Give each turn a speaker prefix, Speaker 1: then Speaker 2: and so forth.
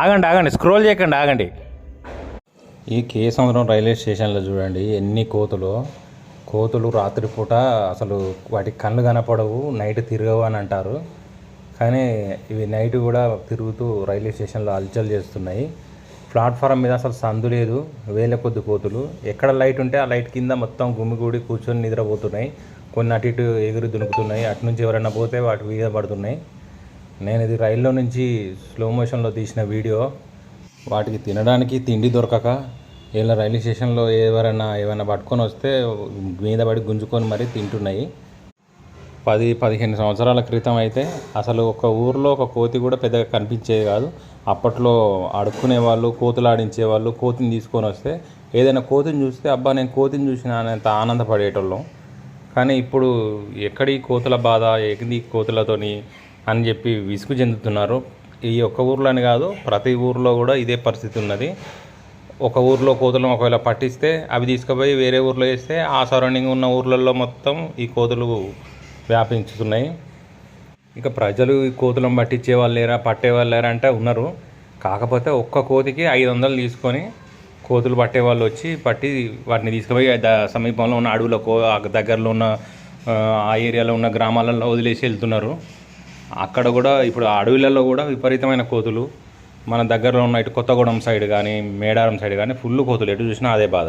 Speaker 1: ఆగండి ఆగండి స్క్రోల్ చేయకండి ఆగండి. ఈ కేసముద్రం రైల్వే స్టేషన్లో చూడండి ఎన్ని కోతులు. కోతులు రాత్రిపూట అసలు వాటి కళ్ళు కనపడవు నైట్ తిరగవు అని అంటారు. కానీ ఇవి నైట్ కూడా తిరుగుతూ రైల్వే స్టేషన్లో హల్చల్ చేస్తున్నాయి. ప్లాట్ఫారం మీద అసలు సందు లేదు వేల కొద్ది కోతులు. ఎక్కడ లైట్ ఉంటే ఆ లైట్ కింద మొత్తం గుమిగూడి కూర్చొని నిద్రపోతున్నాయి. కొన్ని అటు ఇటు ఎగురు దునుకుతున్నాయి అటు నుంచి ఎవరైనా పోతే వాటి మీద పడుతున్నాయి. నేను ఇది రైల్లో నుంచి స్లో మోషన్లో తీసిన వీడియో. వాటికి తినడానికి తిండి దొరకక ఇలా రైల్వే స్టేషన్లో ఎవరైనా ఏమైనా పట్టుకొని వస్తే మీద పడి గుంజుకొని మరీ తింటున్నాయి. పది పదిహేను సంవత్సరాల క్రితం అయితే అసలు ఒక ఊర్లో ఒక కోతి కూడా పెద్దగా కనిపించేది కాదు. అప్పట్లో అడుక్కునే వాళ్ళు కోతులు ఆడించే వాళ్ళు కోతిని తీసుకొని వస్తే ఏదైనా కోతిని చూస్తే అబ్బా నేను కోతిని చూసిన అనేంత ఆనందపడేటోళ్ళం. కానీ ఇప్పుడు ఎక్కడి కోతుల బాధ ఎక్కడి కోతులతోని అని చెప్పి విసుగు చెందుతున్నారు. ఈ ఒక్క ఊర్లోనే కాదు ప్రతి ఊర్లో కూడా ఇదే పరిస్థితి ఉన్నది. ఒక ఊర్లో కోతులను ఒకవేళ పట్టిస్తే అవి తీసుకుపోయి వేరే ఊర్లో వేస్తే ఆ సరౌండింగ్ ఉన్న ఊర్లలో మొత్తం ఈ కోతులు వ్యాపించుతున్నాయి. ఇక ప్రజలు ఈ కోతులను పట్టించే వాళ్ళు లేరా పట్టే వాళ్ళు లేరా అంటే ఉన్నారు. కాకపోతే ఒక్క కోతికి ఐదు వందలు తీసుకొని కోతులు పట్టే వాళ్ళు వచ్చి పట్టి వాటిని తీసుకుపోయి ద సమీపంలో ఉన్న అడవులకు దగ్గరలో ఉన్న ఆ ఏరియాలో ఉన్న గ్రామాలలో వదిలేసి వెళ్తున్నారు. అక్కడ కూడా ఇప్పుడు అడవులలో కూడా విపరీతమైన కోతులు. మన దగ్గరలో ఉన్న ఇటు కొత్తగూడెం సైడ్ కానీ మేడారం సైడ్ కానీ ఫుల్ కోతులు. ఎటు చూసినా అదే బాధ.